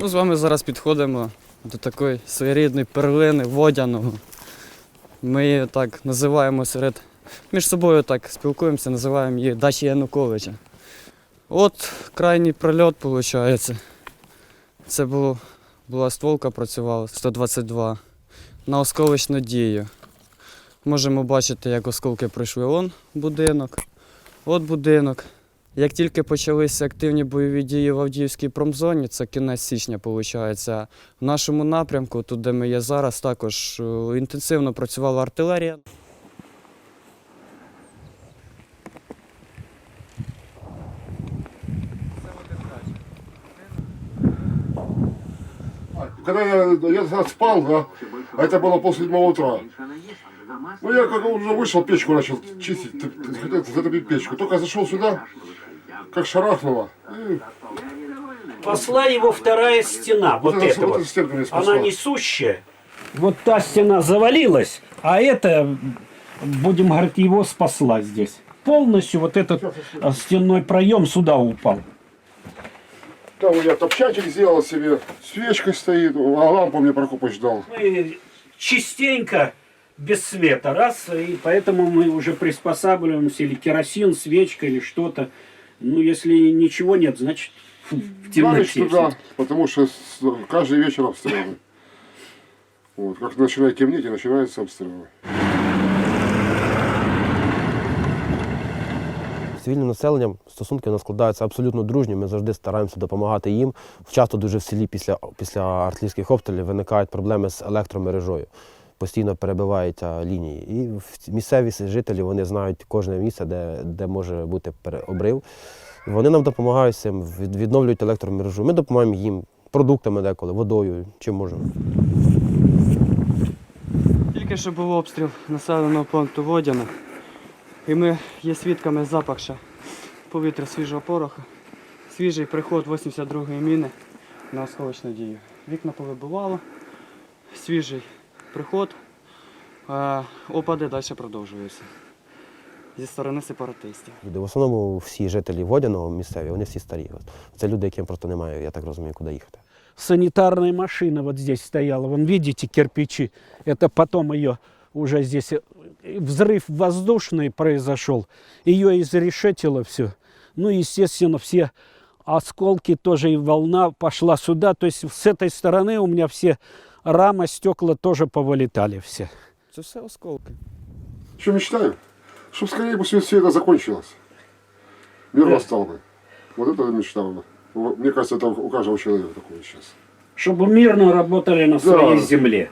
Ну, з вами зараз підходимо до такої своєрідної перлини водяного. Ми її так називаємо серед. Між собою так спілкуємося, називаємо її дачі Януковича. От крайній прольот, виходить. Це було, була стволка, працювала 122 на осколочну дію. Можемо бачити, як осколки пройшли. Он будинок, от будинок. Як тільки почалися активні бойові дії в Авдіївській промзоні, це кінець січня, виходить, в нашому напрямку, тут де ми є зараз, також е, інтенсивно працювала артилерія. Когда я, я тогда спал, да, а это было после седьмого утра. Ну, я как уже вышел, печку начал чистить, т- т- хотел затопить печку. Только зашел сюда, Как шарахнуло. И Спасла его вторая стена, вот, это, эта вот вот. Она несущая. Вот та стена завалилась, а эта, будем говорить, его спасла здесь. Полностью вот этот а, стенной проем сюда упал. Там я топчатель сделал себе, свечка стоит, а лампу мне Прокопыч дал. Мы частенько без света, раз, и поэтому мы уже приспосабливаемся, или керосин, свечка, или что-то. Ну, если ничего нет, значит, фу, в На ночь темноте. туда, потому что с- каждый вечер обстрелы. Вот, как начинает темнеть и начинаются обстрелы. З цивільним населенням стосунки у нас складаються абсолютно дружні. Ми завжди стараємося допомагати їм. Часто дуже в селі після, після артилерійських обстрілів виникають проблеми з електромережою. Постійно перебиваються лінії. І місцеві жителі вони знають кожне місце, де, де може бути обрив. Вони нам допомагають цим, відновлюють електромережу. Ми допомагаємо їм продуктами деколи, водою, чим можемо. Тільки що був обстріл населеного пункту Водяна. І ми є свідками запах повітря свіжого пороху. Свіжий приход 82-ї міни на осколочну дію. Вікна повибивало, свіжий приход, е, опади далі продовжуються зі сторони сепаратистів. Люди. В основному всі жителі Водяного місцеві, вони всі старі. От. Це люди, яким просто немає, я так розумію, куди їхати. санитарная машина вот здесь стояла. Вон видите кирпичи. Это потом ее уже здесь э, взрыв воздушный произошел. Ее изрешетило все. Ну, естественно, все осколки тоже и волна пошла сюда. То есть с этой стороны у меня все рама, стекла тоже повылетали все. Це все осколки. Что мечтаю? Чтобы скорее бы все, это закончилось. Мир Да. настал бы. Вот это мечта бы. Вот Мне кажется, это у каждого человека такое сейчас. Чтобы мирно работали на своей Да. земле.